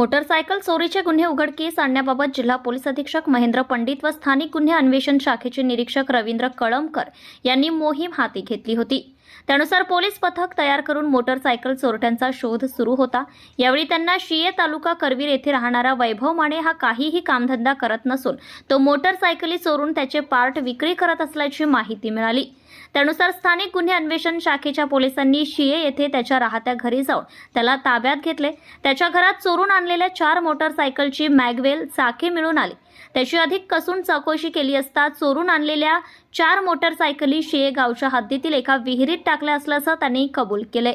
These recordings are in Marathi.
मोटरसायकल चोरीचे गुन्हे उघडकीस आणण्याबाबत जिल्हा पोलीस अधीक्षक महेंद्र पंडित व स्थानिक गुन्हे अन्वेषण शाखेचे निरीक्षक रवींद्र कळमकर यांनी मोहीम हाती घेतली होती. त्यानुसार पोलीस पथक तयार करून मोटरसायकल चोरट्यांचा शोध सुरू होता. यावेळी त्यांना शिये तालुका करवीर येथे राहणारा वैभव माने हा काहीही कामधंदा करत नसून तो मोटरसायकली चोरून त्याचे पार्ट विक्री करत असल्याची माहिती मिळाली. त्यानुसार स्थानिक गुन्हे अन्वेषण शाखेच्या पोलिसांनी शिये येथे त्याच्या राहत्या घरी जाऊन त्याला ताब्यात घेतले. त्याच्या घरात चोरून आणलेल्या चार मोटरसायकलची मॅगवेल चाके मिळून आली. त्याची अधिक कसून चौकशी केली असता चोरून आणलेल्या चार मोटरसायकली शिये गावच्या हद्दीतील एका विहिरीत टाकल्या असल्याचं त्यांनी कबूल केले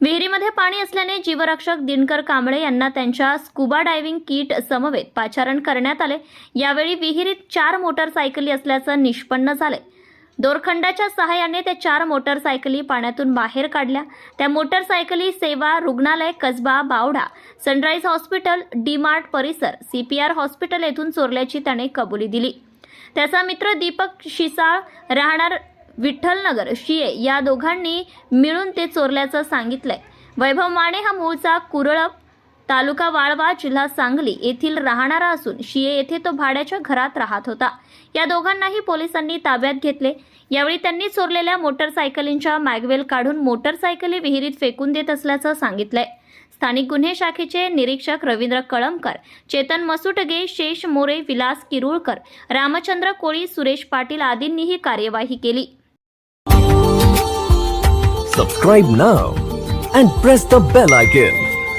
विहिरीमध्ये पाणी असल्याने जीवरक्षक दिनकर कांबळे यांना त्यांच्या स्कुबा डायव्हिंग किट समवेत पाचारण करण्यात आले यावेळी विहिरीत चार मोटरसायकली असल्याचं निष्पन्न झाले दोरखंडाच्या सहाय्याने त्या चार मोटरसायकली पाण्यातून बाहेर काढल्या. त्या मोटरसायकली सेवा रुग्णालय Kasba Bawada sunrise hospital D Mart परिसर सीपीआर हॉस्पिटल येथून चोरल्याची त्याने कबुली दिली. त्याचा मित्र दीपक शिसाळ राहणार विठ्ठलनगर शिये या दोघांनी मिळून ते चोरल्याचं सांगितलंय. वैभव माने हा मूळचा कुरळप तालुका वाळवा जिल्हा सांगली येथील राहणारा असून शिये येथे तो भाड्याच्या घरात राहत होता. या दोघांनाही पोलिसांनी ताब्यात घेतले. यावेळी त्यांनी चोरलेल्या मोटरसायकलींच्या मॅगवेल काढून मोटरसायकली विहिरीत फेकून देत असल्याचं सांगितलंय. स्थानिक गुन्हे शाखेचे निरीक्षक रवींद्र कळमकर चेतन मसुटगे शेष मोरे विलास किरुळकर रामचंद्र कोळी सुरेश पाटील आदींनी ही कार्यवाही केली. Subscribe now and press the bell icon.